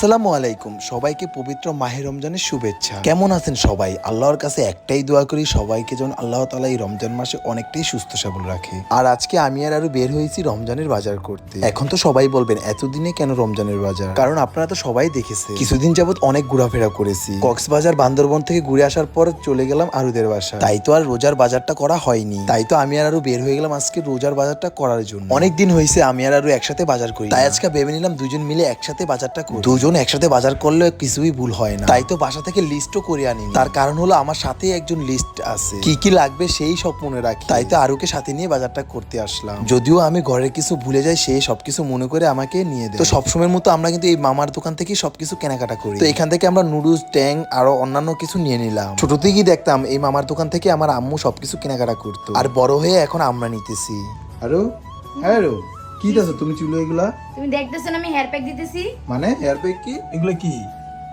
আসসালামু আলাইকুম। সবাইকে পবিত্র মাহে রমজানের শুভেচ্ছা। কেমন আছেন সবাই? আল্লাহর কাছে একটাই দোয়া করি, সবাইকে যেন আল্লাহ তালা এই রমজান মাসে অনেকটাই সুস্থ সবল রাখে। আর আজকে আমি আর আরও বের হয়েছি রমজানের বাজার করতে। এখন তো সবাই বলবেন, এতদিনে কেন রমজানের বাজার? কারণ আপনারা তো সবাই দেখেছে কিছুদিন যাবত অনেক ঘোরাফেরা করেছি। কক্সবাজার, বান্দরবন থেকে ঘুরে আসার পর চলে গেলাম আরুদের বাসা। তাই তো আর রোজার বাজারটা করা হয়নি। তাই তো আমি আর আরও বের হয়ে গেলাম আজকে রোজার বাজারটা করার জন্য। অনেক দিন হয়েছে আমি আর আরও একসাথে বাজার করি। তাই আজকে ভেবে নিলাম দুজন মিলে একসাথে বাজারটা করি। দুজন একসাথে বাজার করলে কিছুই ভুল হয় না। তাই তো বাসা থেকে লিস্টও করে আনি তার কারণ হলো আমার সাথে একজন লিস্ট আছে। কি কি লাগবে সেই সব মনে রাখি। তাই তো আরুকে সাথে নিয়ে বাজারটা করতে আসলাম। যদিও আমি ঘরের কিছু ভুলে যাই, সে সবকিছু মনে করে আমাকে নিয়ে দেয়। তো সবসময়ের মতো আমরা কিন্তু এই মামার দোকান থেকেই সবকিছু কেনাকাটা করি। তো এখান থেকে আমরা নুডলস ট্যাং আরও অন্যান্য কিছু নিয়ে নিলাম। ছোট থেকেই দেখতাম এই মামার দোকান থেকে আমার আম্মু সবকিছু কেনাকাটা করতো। আর বড় হয়ে এখন আমরা নিতেছি। আরও? হ্যাঁ কি দেখো তুমি চুলো এগুলা? তুমি দেখতেছো না আমি হেয়ার প্যাক দিতেছি। মানে হেয়ার প্যাক কি? এগুলো কি?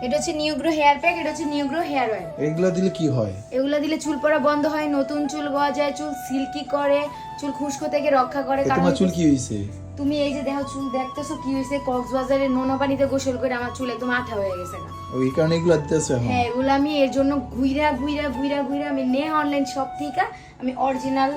এটা হচ্ছে নিউ গ্রো হেয়ার প্যাক এটা হচ্ছে নিউ গ্রো হেয়ার অয়েল এগুলা দিলে কি হয়? এগুলো দিলে চুল পড়া বন্ধ হয় নতুন চুল গজায় চুল সিল্কি করে চুল খুশকো থেকে রক্ষা করে। কারণ তোমার চুল কি হয়েছে তুমি এই যে দেখো চুল দেখতেছো কি হয়েছে কক্সবাজারের নোনা পানিতে গোসল করে আমার চুল একদম আঠা হয়ে গেছে না ওই কারণে এগুলো দিতেছো হ্যাঁ এগুলো আমি এর জন্য ঘুইরা ঘুইরা ঘুইরা ঘুইরা আমি নে অনলাইন শপ থেকে আমি অরিজিনাল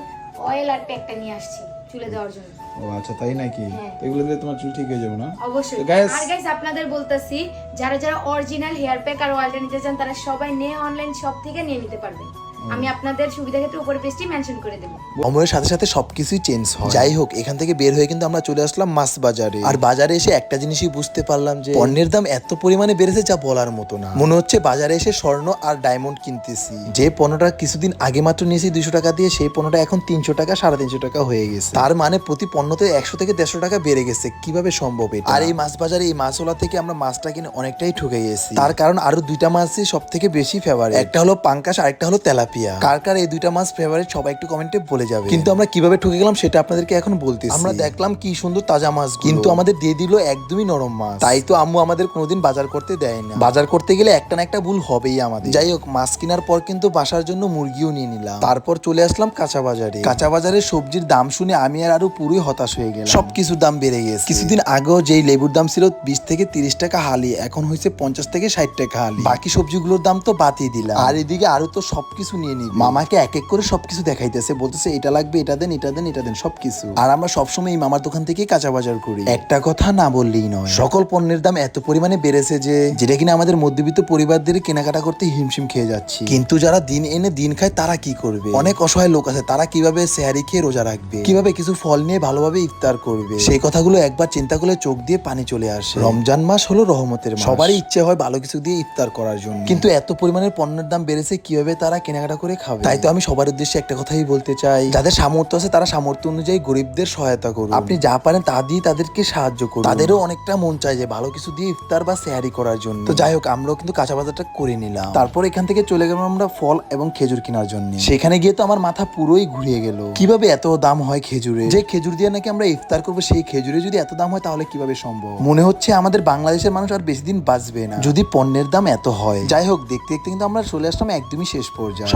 অয়েল আর প্যাকটা নিয়ে আসছি চুলে দেওয়ার জন্য। ও আচ্ছা তাই নাকি? হ্যাঁ। এগুলো দিলে তোমার চুল ঠিক হয়ে যাবে না? অবশ্যই। গাইস আর গাইস আপনাদের বলতেছি যারা যারা অরিজিনাল হেয়ার প্যাক আর অয়েলটা নিতে চান তারা সবাই নিয়ে অনলাইন শপ থেকে নিয়ে নিতে পারবেন। আমি আপনাদের সুবিধা ক্ষেত্রে উপরে পেজটি মেনশন করে দেবো। সময়ের সাথে সাথে সবকিছুই চেঞ্জ হয়। যাই হোক এখান থেকে বের হয়ে কিন্তু আমরা চলে আসলাম মাছ বাজারে। আর বাজারে এসে একটা জিনিসই বুঝতে পারলাম যে পণ্যের দাম এত পরিমাণে বেড়েছে যা বলার মতো না। মনে হচ্ছে বাজারে এসে স্বর্ণ আর ডায়মন্ড কিনতেছি। যে পণ্যটা কিছুদিন আগে মাত্র নিয়েছি দুইশো টাকা দিয়ে সেই পণ্যটা এখন তিনশো টাকা সাড়ে তিনশো টাকা হয়ে গেছে। তার মানে প্রতি পণ্যতে একশো থেকে দেড়শো টাকা বেড়ে গেছে। কীভাবে সম্ভব এটা? আর এই মাছ বাজারে এই মাছওয়ালা থেকে আমরা মাছটা কিনে অনেকটাই ঠকে গেছি। তার কারণ আরও দুইটা মাছই সব থেকে বেশি ফেভারিট একটা হলো পাঙ্কাশ আর একটা হলো তেলাপিয়া কার কার এই দুইটা মাছ ফেভারিট সবাই একটু কমেন্টে বলে যাবে। কিন্তু আমরা কীভাবে ঠকে গেলাম সেটা আপনাদেরকে এখন বলতেছি। আমরা দেখলাম কি সুন্দর তাজা মাছ কিন্তু আমাদের দিয়ে দিল একদমই নরম মাছ। তাই তো আম্মু আমাদের কোনোদিন বাজার করতে দেয় না। বাজার করতে গেলে একটা না একটা ভুল হবেই আমাদের। যাই হোক মাছ কেনার পর কিন্তু বাসার জন্য মুরগিও নিয়ে নিলাম। তারপর চলে আসলাম কাঁচা বাজারে। কাঁচা বাজারে সবজির দাম শুনে আমি আর আরও পুরোই হতাশ হয়ে গেলাম। সবকিছুর দাম বেড়ে গেছে। কিছুদিন আগেও যেই লেবুর দাম ছিল বিশ থেকে তিরিশ টাকা হালি এখন হয়েছে পঞ্চাশ থেকে ষাট টাকা হালি। বাকি সবজিগুলোর দাম তো বাতিয়ে দিলাম। আর এদিকে আরও তো সবকিছু নিয়ে নিবি। মামাকে এক এক করে সবকিছু দেখাইতেছে বলতেছে এটা লাগবে এটা দেন এটা দেন এটা দেন সবকিছু। আর আমরা সবসময় এই মামার দোকান থেকেই কাঁচা বাজার করি। একটা কথা না বললেই নয়। সকল পণ্যের দাম এত পরিমাণে বেড়েছে যে যেটা কিনা আমাদের মধ্যবিত্ত পরিবারদের কেনাকাটা করতে হিমশিম খেয়ে যাচ্ছি। কিন্তু যারা দিন এনে দিন খায় তারা কি করবে? অনেক অসহায় লোক আছে তারা কীভাবে স্যারি খেয়ে রোজা রাখবে? কীভাবে কিছু ফল নিয়ে ভালোভাবে ইফতার করবে? সেই কথাগুলো একবার চিন্তা করলে চোখ দিয়ে পানি চলে আসে। রমজান মাস হলো রহমতের মাস। সবারই ইচ্ছে হয় ভালো কিছু দিয়ে ইফতার করার জন্য। কিন্তু এত পরিমাণের পণ্যের দাম বেড়েছে কীভাবে তারা কেনাকাটা করে খাবে। তাই তো আমি সবার উদ্দেশ্যে একটা কথাই বলতে চাই। যাদের সামর্থ্য আছে তারা সামর্থ্য অনুযায়ী গরিবদের সহায়তা করুন। আপনি যা পারেন তা দিয়ে তাদেরকে সাহায্য করুন। তাদেরও অনেকটা মন চায় যে ভালো কিছু দিয়ে ইফতার বা স্যারি করার জন্য। তো যাই হোক আমরাও কিন্তু কাঁচা বাজারটা করে নিলাম। তারপর এখান থেকে চলে গেলাম আমরা ফল এবং খেজুর কেনার জন্য। সেখানে গিয়ে তো আমার মাথা পুরোই ঘুরিয়ে গেল। কীভাবে এত দাম হয় খেজুরে? যে খেজুর দিয়ে নাকি আমরা ইফতার করব সেই খেজুরে যদি এত দাম হয় তাহলে কীভাবে সম্ভব? মনে হচ্ছে আমাদের বাংলাদেশের মানুষ আর বেশি দিন বাঁচবে না। যদি পণ্যের দাম এত হয়। যাই হোক দেখতে দেখতে কিন্তু আমরা চলে আসলাম একদমই শেষ পর্যায়ে।